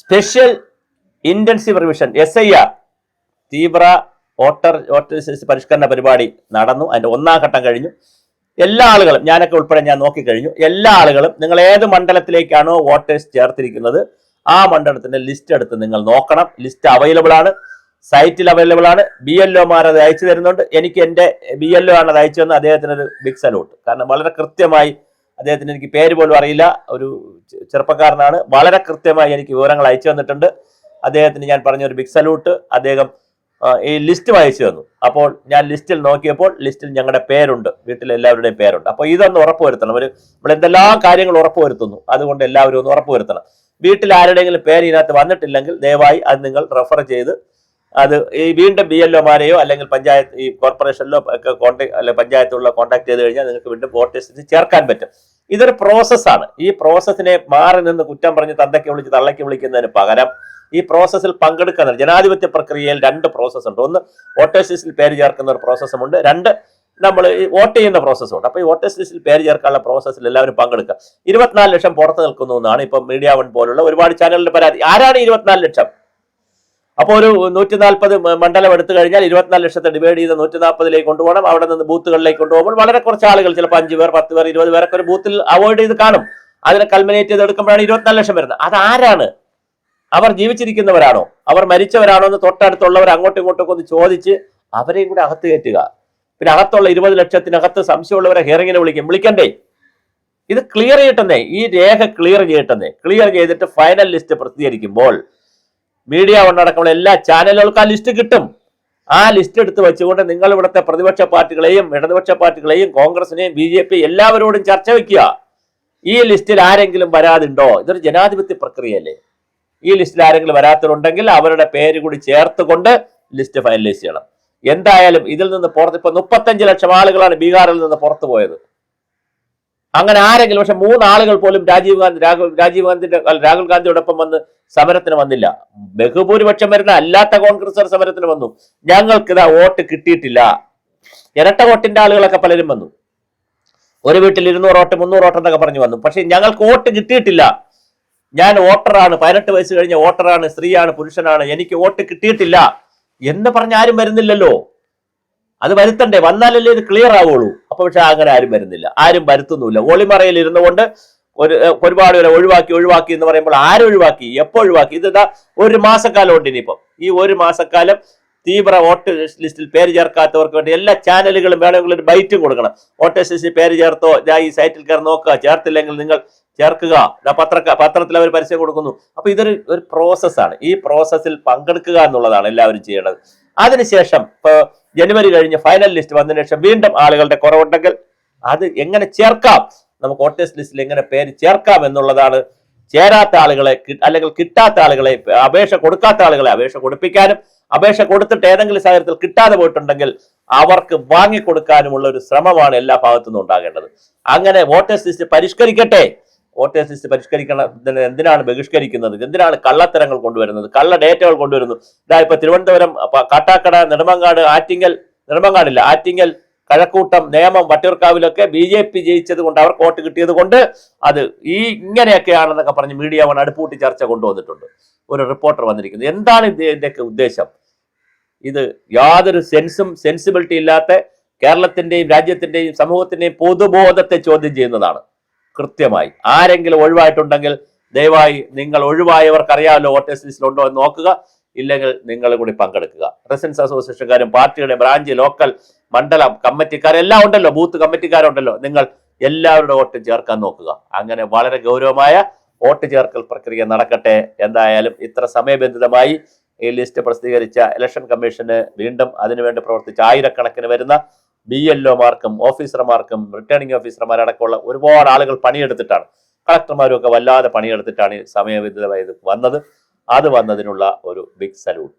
Special intensive revision S I R തീവ്ര voter voter പരിഷ്കരണ പരിപാടി നടന്നു. അതിന്റെ ഒന്നാം ഘട്ടം കഴിഞ്ഞു. എല്ലാ ആളുകളും ഞാനൊക്കെ ഉൾപ്പെടെ ഞാൻ നോക്കിക്കഴിഞ്ഞു. എല്ലാ ആളുകളും നിങ്ങൾ ഏത് മണ്ഡലത്തിലേക്കാണോ വോട്ടേഴ്സ് ചേർത്തിരിക്കുന്നത് ആ മണ്ഡലത്തിന്റെ ലിസ്റ്റ് എടുത്ത് നിങ്ങൾ നോക്കണം. ലിസ്റ്റ് അവൈലബിൾ ആണ്. സൈറ്റിൽ അവൈലബിൾ ആണ്. ബി എൽ ഒമാർ അത് അയച്ചു തരുന്നുണ്ട്. എനിക്ക് എന്റെ ബി എൽ ഒ ആണ് അത് അയച്ചു തന്നത് അദ്ദേഹത്തിന് ഒരു ബിഗ് സലൂട്ട് കാരണം വളരെ കൃത്യമായി അദ്ദേഹത്തിന് എനിക്ക് പേര് പോലും അറിയില്ല. ഒരു ചെറുപ്പക്കാരനാണ്. വളരെ കൃത്യമായി എനിക്ക് വിവരങ്ങൾ അയച്ചു തന്നിട്ടുണ്ട്. അദ്ദേഹത്തിന് ഞാൻ പറഞ്ഞ ഒരു ബിഗ് സല്യൂട്ട് അദ്ദേഹം ഈ ലിസ്റ്റ് അയച്ചു തന്നു. അപ്പോൾ ഞാൻ ലിസ്റ്റിൽ നോക്കിയപ്പോൾ ലിസ്റ്റിൽ ഞങ്ങളുടെ പേരുണ്ട്. വീട്ടിൽ എല്ലാവരുടെയും പേരുണ്ട്. അപ്പോൾ ഇതൊന്ന് ഉറപ്പുവരുത്തണം. ഒരു നമ്മൾ എന്തെല്ലാം കാര്യങ്ങൾ ഉറപ്പുവരുത്തുന്നു അതുകൊണ്ട് എല്ലാവരും ഒന്ന് ഉറപ്പുവരുത്തണം. വീട്ടിൽ ആരുടെയെങ്കിലും പേര് ഇതിനകത്ത് വന്നിട്ടില്ലെങ്കിൽ ദയവായി അത് നിങ്ങൾ റെഫർ ചെയ്ത് അത് ഈ വീണ്ടും ബി എൽ ഒമാരെയോ അല്ലെങ്കിൽ പഞ്ചായത്ത് ഈ കോർപ്പറേഷനിലോ ഒക്കെ കോൺടാക്ട് അല്ലെ പഞ്ചായത്തുള്ള കോൺടാക്ട് ചെയ്ത് കഴിഞ്ഞാൽ നിങ്ങൾക്ക് വീണ്ടും വോട്ട് ലിസ്റ്റിൽ ചേർക്കാൻ പറ്റും. ഇതൊരു പ്രോസസ്സാണ് ഈ പ്രോസസ്സിനെ മാറി നിന്ന് കുറ്റം പറഞ്ഞ് തന്തയ്ക്ക് വിളിച്ച് തള്ളയ്ക്ക് വിളിക്കുന്നതിന് പകരം ഈ പ്രോസസ്സിൽ പങ്കെടുക്കുന്ന ജനാധിപത്യ പ്രക്രിയയിൽ രണ്ട് പ്രോസസ്സ് ഉണ്ട്. ഒന്ന് വോട്ടേഴ്സ് ലിസ്റ്റിൽ പേര് ചേർക്കുന്ന ഒരു പ്രോസസ്സുമുണ്ട് രണ്ട് നമ്മൾ വോട്ട് ചെയ്യുന്ന പ്രോസസ്സുണ്ട് അപ്പോൾ ഈ വോട്ടേഴ്സ് ലിസ്റ്റിൽ പേര് ചേർക്കാനുള്ള പ്രോസസ്സിൽ എല്ലാവരും പങ്കെടുക്കുക. ഇരുപത്തിനാല് ലക്ഷം പുറത്ത് നിൽക്കുന്നു എന്നാണ് ഇപ്പം മീഡിയ വൺ പോലുള്ള ഒരുപാട് ചാനലിന്റെ പരാതി. ആരാണ് ഇരുപത്തിനാല് ലക്ഷം? അപ്പോൾ ഒരു നൂറ്റി നാൽപ്പത് മണ്ഡലം എടുത്തു കഴിഞ്ഞാൽ ഇരുപത്തിനാല് ലക്ഷത്തെ ഡിവൈഡ് ചെയ്ത് നൂറ്റി നാൽപ്പതിലേക്ക് കൊണ്ടുപോകണം. അവിടെ നിന്ന് ബൂത്തുകളിലേക്ക് കൊണ്ടുപോകുമ്പോൾ വളരെ കുറച്ച് ആളുകൾ ചിലപ്പോൾ അഞ്ച് പേർ പത്ത് പേർ ഇരുപത് പേരൊക്കെ ഒരു ബൂത്തിൽ അവോയ്ഡ് ചെയ്ത് കാണും. അതിനെ കൽമിനേറ്റ് ചെയ്ത് എടുക്കുമ്പോഴാണ് ഇരുപത്തിനാല് ലക്ഷം വരുന്നത്. അത് ആരാണ്? അവർ ജീവിച്ചിരിക്കുന്നവരാണോ? അവർ മരിച്ചവരാണോ എന്ന് തൊട്ടടുത്തുള്ളവർ അങ്ങോട്ടും ഇങ്ങോട്ടും ഒന്ന് ചോദിച്ച് അവരെയും കൂടെ അകത്ത് കയറ്റുക. പിന്നെ അകത്തുള്ള ഇരുപത് ലക്ഷത്തിനകത്ത് സംശയമുള്ളവരെ ഹിയറിങ്ങിനെ വിളിക്കും. വിളിക്കണ്ടേ? ഇത് ക്ലിയർ ചെയ്യട്ടെന്നേ? ഈ രേഖ ക്ലിയർ ചെയ്യട്ടെന്നേ? ക്ലിയർ ചെയ്തിട്ട് ഫൈനൽ ലിസ്റ്റ് പ്രസിദ്ധീകരിക്കുമ്പോൾ മീഡിയ കൊണ്ടടക്കമുള്ള എല്ലാ ചാനലുകൾക്കും ആ ലിസ്റ്റ് കിട്ടും. ആ ലിസ്റ്റ് എടുത്ത് വെച്ചുകൊണ്ട് നിങ്ങൾ ഇവിടുത്തെ പ്രതിപക്ഷ പാർട്ടികളെയും ഇടതുപക്ഷ പാർട്ടികളെയും കോൺഗ്രസിനെയും ബി ജെ പി എല്ലാവരോടും ചർച്ച വെക്കുക. ഈ ലിസ്റ്റിൽ ആരെങ്കിലും വരാതുണ്ടോ? ഇതൊരു ജനാധിപത്യ പ്രക്രിയയല്ലേ. ഈ ലിസ്റ്റിൽ ആരെങ്കിലും വരാത്തവരുണ്ടെങ്കിൽ അവരുടെ പേര് കൂടി ചേർത്തുകൊണ്ട് ലിസ്റ്റ് ഫൈനലൈസ് ചെയ്യണം. എന്തായാലും ഇതിൽ നിന്ന് പുറത്ത് ഇപ്പൊ മുപ്പത്തഞ്ച് ലക്ഷം ആളുകളാണ് ബീഹാറിൽ നിന്ന് പുറത്തു പോയത്. അങ്ങനെ ആരെങ്കിലും പക്ഷെ മൂന്നാളുകൾ പോലും രാജീവ് ഗാന്ധി രാഹുൽ രാജീവ് അല്ല, രാഹുൽ ഗാന്ധിയോടൊപ്പം വന്ന് സമരത്തിന് വന്നില്ല. ബഹുഭൂരിപക്ഷം വരുന്ന അല്ലാത്ത കോൺഗ്രസ് സമരത്തിന് വന്നു. ഞങ്ങൾക്ക് ഇതാ വോട്ട് കിട്ടിയിട്ടില്ല. ഇരട്ട വോട്ടിന്റെ ആളുകളൊക്കെ പലരും വന്നു. ഒരു വീട്ടിൽ ഇരുന്നൂറ് വോട്ട് മുന്നൂറ് വോട്ട് എന്നൊക്കെ പറഞ്ഞു വന്നു. പക്ഷെ ഞങ്ങൾക്ക് വോട്ട് കിട്ടിയിട്ടില്ല. ഞാൻ വോട്ടറാണ് പതിനെട്ട് വയസ്സ് കഴിഞ്ഞ വോട്ടറാണ് സ്ത്രീയാണ് പുരുഷനാണ് എനിക്ക് വോട്ട് കിട്ടിയിട്ടില്ല എന്ന് പറഞ്ഞ ആരും വരുന്നില്ലല്ലോ. അത് വരുത്തണ്ടേ? വന്നാലല്ലേ ഇത് ക്ലിയർ ആവുള്ളൂ. അപ്പൊ പക്ഷെ അങ്ങനെ ആരും വരുന്നില്ല. ആരും വരുത്തുന്നില്ല ഒളിമറയിൽ ഇരുന്നുകൊണ്ട് ഒരു ഒരുപാട് പേരെ ഒഴിവാക്കി ഒഴിവാക്കി എന്ന് പറയുമ്പോൾ ആരൊഴിവാക്കി എപ്പോ ഒഴിവാക്കി? ഇത് ഇതാ ഒരു മാസക്കാലം ഉണ്ട് ഇനിയിപ്പം. ഈ ഒരു മാസക്കാലം തീവ്ര വോട്ട് ലിസ്റ്റിൽ പേര് ചേർക്കാത്തവർക്ക് വേണ്ടി എല്ലാ ചാനലുകളും വേണമെങ്കിൽ ഒരു ബൈറ്റും കൊടുക്കണം. വോട്ടേഴ്സ് ലിസ്റ്റിൽ പേര് ചേർത്തോ? ഞാൻ ഈ സൈറ്റിൽ കയറി നോക്കുക. ചേർത്തില്ലെങ്കിൽ നിങ്ങൾ ചേർക്കുക. പത്ര പത്രത്തിൽ അവർ പരസ്യം കൊടുക്കുന്നു. അപ്പൊ ഇതൊരു ഒരു പ്രോസസ്സാണ് ഈ പ്രോസസ്സിൽ പങ്കെടുക്കുക എന്നുള്ളതാണ് എല്ലാവരും ചെയ്യേണ്ടത്. അതിനുശേഷം ജനുവരി കഴിഞ്ഞ് ഫൈനൽ ലിസ്റ്റ് വന്നതിന് ശേഷം വീണ്ടും ആളുകളുടെ കുറവുണ്ടെങ്കിൽ അത് എങ്ങനെ ചേർക്കാം? നമുക്ക് വോട്ടേഴ്സ് ലിസ്റ്റിൽ എങ്ങനെ പേര് ചേർക്കാം എന്നുള്ളതാണ് ചേരാത്ത ആളുകളെ അല്ലെങ്കിൽ കിട്ടാത്ത ആളുകളെ അപേക്ഷ കൊടുക്കാത്ത ആളുകളെ അപേക്ഷ കൊടുപ്പിക്കാനും അപേക്ഷ കൊടുത്തിട്ട് ഏതെങ്കിലും സാഹചര്യത്തിൽ കിട്ടാതെ പോയിട്ടുണ്ടെങ്കിൽ അവർക്ക് വാങ്ങിക്കൊടുക്കാനുമുള്ള ഒരു ശ്രമമാണ് എല്ലാ ഭാഗത്തുനിന്നും ഉണ്ടാകേണ്ടത്. അങ്ങനെ വോട്ടേഴ്സ് ലിസ്റ്റ് പരിഷ്കരിക്കട്ടെ. വോട്ടേഴ്സ് ലിസ്റ്റ് പരിഷ്കരിക്കണം എന്തിനാണ് ബഹിഷ്കരിക്കുന്നത്? എന്തിനാണ് കള്ളത്തരങ്ങൾ കൊണ്ടുവരുന്നത്? കള്ള ഡേറ്റകൾ കൊണ്ടുവരുന്നു. ഇതാ ഇപ്പൊ തിരുവനന്തപുരം കാട്ടാക്കട നെടുമങ്ങാട് ആറ്റിങ്ങൽ നെടുമങ്ങാടില്ല ആറ്റിങ്ങൽ കഴക്കൂട്ടം നേമം വട്ടിയൂർക്കാവിലൊക്കെ ബി ജെ പി ജയിച്ചത് കൊണ്ട് അവർക്ക് വോട്ട് കിട്ടിയത് കൊണ്ട് അത് ഈ ഇങ്ങനെയൊക്കെയാണെന്നൊക്കെ പറഞ്ഞ് മീഡിയ വൺ അടുപ്പൂട്ടി ചർച്ച കൊണ്ടുവന്നിട്ടുണ്ട്. ഒരു റിപ്പോർട്ടർ വന്നിരിക്കുന്നത് എന്താണ് ഇതിന്റെയൊക്കെ ഉദ്ദേശം? ഇത് യാതൊരു സെൻസും സെൻസിബിലിറ്റി ഇല്ലാത്ത കേരളത്തിന്റെയും രാജ്യത്തിന്റെയും സമൂഹത്തിന്റെയും പൊതുബോധത്തെ ചോദ്യം ചെയ്യുന്നതാണ്. കൃത്യമായി. ആരെങ്കിലും ഒഴിവായിട്ടുണ്ടെങ്കിൽ ദയവായി നിങ്ങൾ ഒഴിവായവർക്ക് അറിയാമല്ലോ വോട്ടേഴ്സ് ലിസ്റ്റിൽ ഉണ്ടോ എന്ന് നോക്കുക. ഇല്ലെങ്കിൽ നിങ്ങൾ കൂടി പങ്കെടുക്കുക. റെസിഡൻസ് അസോസിയേഷൻകാരും പാർട്ടിയുടെ ബ്രാഞ്ച് ലോക്കൽ മണ്ഡലം കമ്മിറ്റിക്കാരെല്ലാം ഉണ്ടല്ലോ. ബൂത്ത് കമ്മിറ്റിക്കാരുണ്ടല്ലോ. നിങ്ങൾ എല്ലാവരുടെ വോട്ട് ചേർക്കാൻ നോക്കുക. അങ്ങനെ വളരെ ഗൗരവമായ വോട്ട് ചേർക്കൽ പ്രക്രിയ നടക്കട്ടെ. എന്തായാലും ഇത്ര സമയബന്ധിതമായി ഈ ലിസ്റ്റ് പ്രസിദ്ധീകരിച്ച ഇലക്ഷൻ കമ്മീഷന് വീണ്ടും അതിനുവേണ്ടി പ്രവർത്തിച്ച ആയിരക്കണക്കിന് വരുന്ന ബി എൽ ഒമാർക്കും ഓഫീസർമാർക്കും റിട്ടേണിംഗ് ഓഫീസർമാരടക്കമുള്ള ഒരുപാട് ആളുകൾ പണിയെടുത്തിട്ടാണ്. കളക്ടർമാരും ഒക്കെ വല്ലാതെ പണിയെടുത്തിട്ടാണ് സമയബന്ധിതമായി വന്നത്. അത് വന്നതിനുള്ള ഒരു ബിഗ് സല്യൂട്ട്